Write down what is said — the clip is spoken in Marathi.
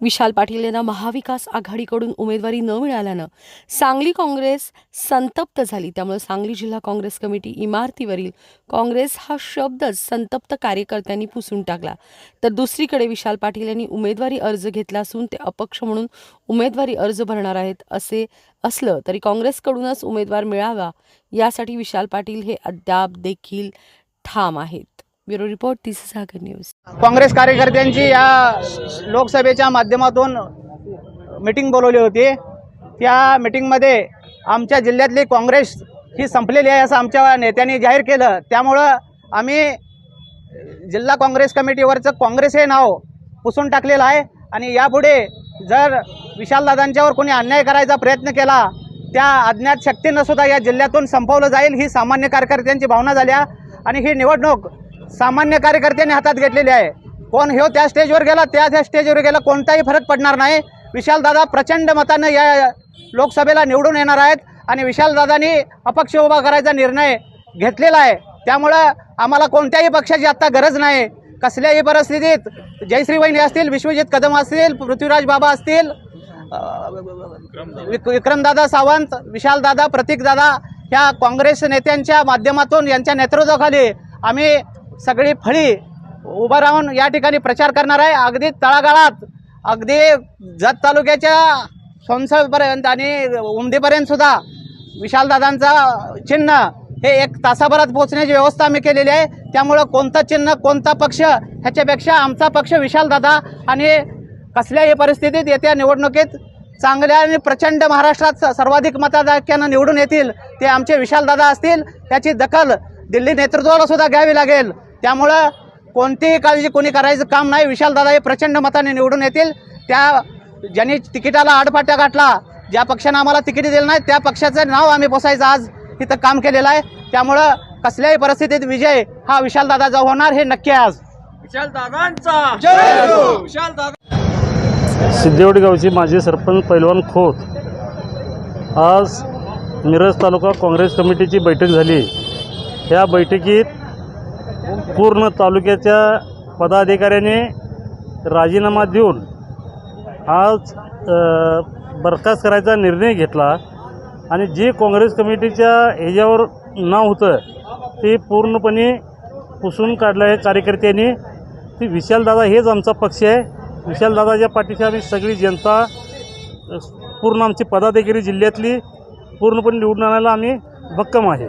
विशाल पाटील यांना महाविकास आघाडीकडून उमेदवारी न मिळाल्यानं सांगली काँग्रेस संतप्त झाली. त्यामुळे सांगली जिल्हा काँग्रेस कमिटी इमारतीवरील काँग्रेस हा शब्दच संतप्त कार्यकर्त्यांनी पुसून टाकला. तर दुसरीकडे विशाल पाटील यांनी उमेदवारी अर्ज घेतला असून ते अपक्ष म्हणून उमेदवारी अर्ज भरणार आहेत असे असलं तरी काँग्रेसकडूनच उमेदवार मिळावा यासाठी विशाल पाटील हे अद्याप देखील ठाम आहेत. ब्युरो रिपोर्ट तीस सागर न्यूज. काँग्रेस कार्यकर्त्यांची या लोकसभेच्या माध्यमातून मीटिंग बोलवली होती. त्या मीटिंगमध्ये आमच्या जिल्ह्यातली काँग्रेस ही संपलेली आहे असं आमच्या नेत्यांनी जाहीर केलं. त्यामुळं आम्ही जिल्हा काँग्रेस कमिटीवरचं काँग्रेस हे नाव पुसून टाकलेलं आहे. आणि यापुढे जर विशालदादांच्यावर कोणी अन्याय करायचा प्रयत्न केला त्या अज्ञात शक्तीनं सुद्धा या जिल्ह्यातून संपवलं जाईल ही सामान्य कार्यकर्त्यांची भावना झाल्या. आणि ही निवडणूक सामान्य कार्यकर्त्यांनी हातात घेतलेली आहे. कोण ह्यो त्या स्टेजवर गेला त्या त्या स्टेजवर गेला कोणताही फरक पडणार नाही. विशालदादा प्रचंड मतानं या लोकसभेला निवडून येणार आहेत आणि विशालदादांनी अपक्ष उभा करायचा निर्णय घेतलेला आहे. त्यामुळं आम्हाला कोणत्याही पक्षाची आत्ता गरज नाही. कसल्याही परिस्थितीत जयश्री वहिनी असतील विश्वजित कदम असतील पृथ्वीराज बाबा असतील विक- विक्रमदादा सावंत विशालदादा प्रतीकदादा ह्या काँग्रेस नेत्यांच्या माध्यमातून यांच्या नेतृत्वाखाली आम्ही सगळी फळी उभं राहून या ठिकाणी प्रचार करणार आहे. अगदी तळागाळात अगदी जत तालुक्याच्या सोनसळपर्यंत आणि उमदीपर्यंत सुद्धा विशालदादांचा चिन्ह हे एक तासाभरात पोहोचण्याची व्यवस्था आम्ही केलेली आहे. त्यामुळं कोणतं चिन्ह कोणता पक्ष ह्याच्यापेक्षा आमचा पक्ष विशालदादा आणि कसल्याही परिस्थितीत येत्या निवडणुकीत चांगल्या आणि प्रचंड महाराष्ट्रात सर्वाधिक मताधिक्यानं निवडून येतील ते आमचे विशालदादा असतील त्याची दखल दिल्ली नेतृत्वाला सुद्धा घ्यावी लागेल. त्यामुळं कोणतीही काळजी कोणी करायचं काम नाही. विशालदादा हे प्रचंड मताने निवडून येतील. त्या ज्यांनी तिकिटाला आडपाट्या गाठला ज्या पक्षानं आम्हाला तिकीट दिलं नाही त्या पक्षाचं नाव आम्ही बसायचं आज इथं काम केलेलं आहे. त्यामुळं कसल्याही परिस्थितीत विजय हा विशालदादा होणार हे नक्की आज. सिद्धेवाडी गावचे माजी सरपंच पैलवान खोत. आज मिरज तालुका काँग्रेस कमिटीची बैठक झाली. या बैठकीत पूर्ण तालुक्याच्या पदाधिकाऱ्याने राजीनामा देऊन आज बरखास्त करायचा निर्णय घेतला आणि जे काँग्रेस कमिटीच्या ह्याच्यावर नाव होतं ते पूर्णपणे पुसून काढलं आहे कार्यकर्त्यांनी. ती विशालदादा हेच आमचा पक्ष आहे. विशालदादाच्या पाठीशी आम्ही सगळी जनता पूर्ण आमची पदाधिकारी जिल्ह्यातली पूर्णपणे निवडून आणायला आम्ही भक्कम आहे.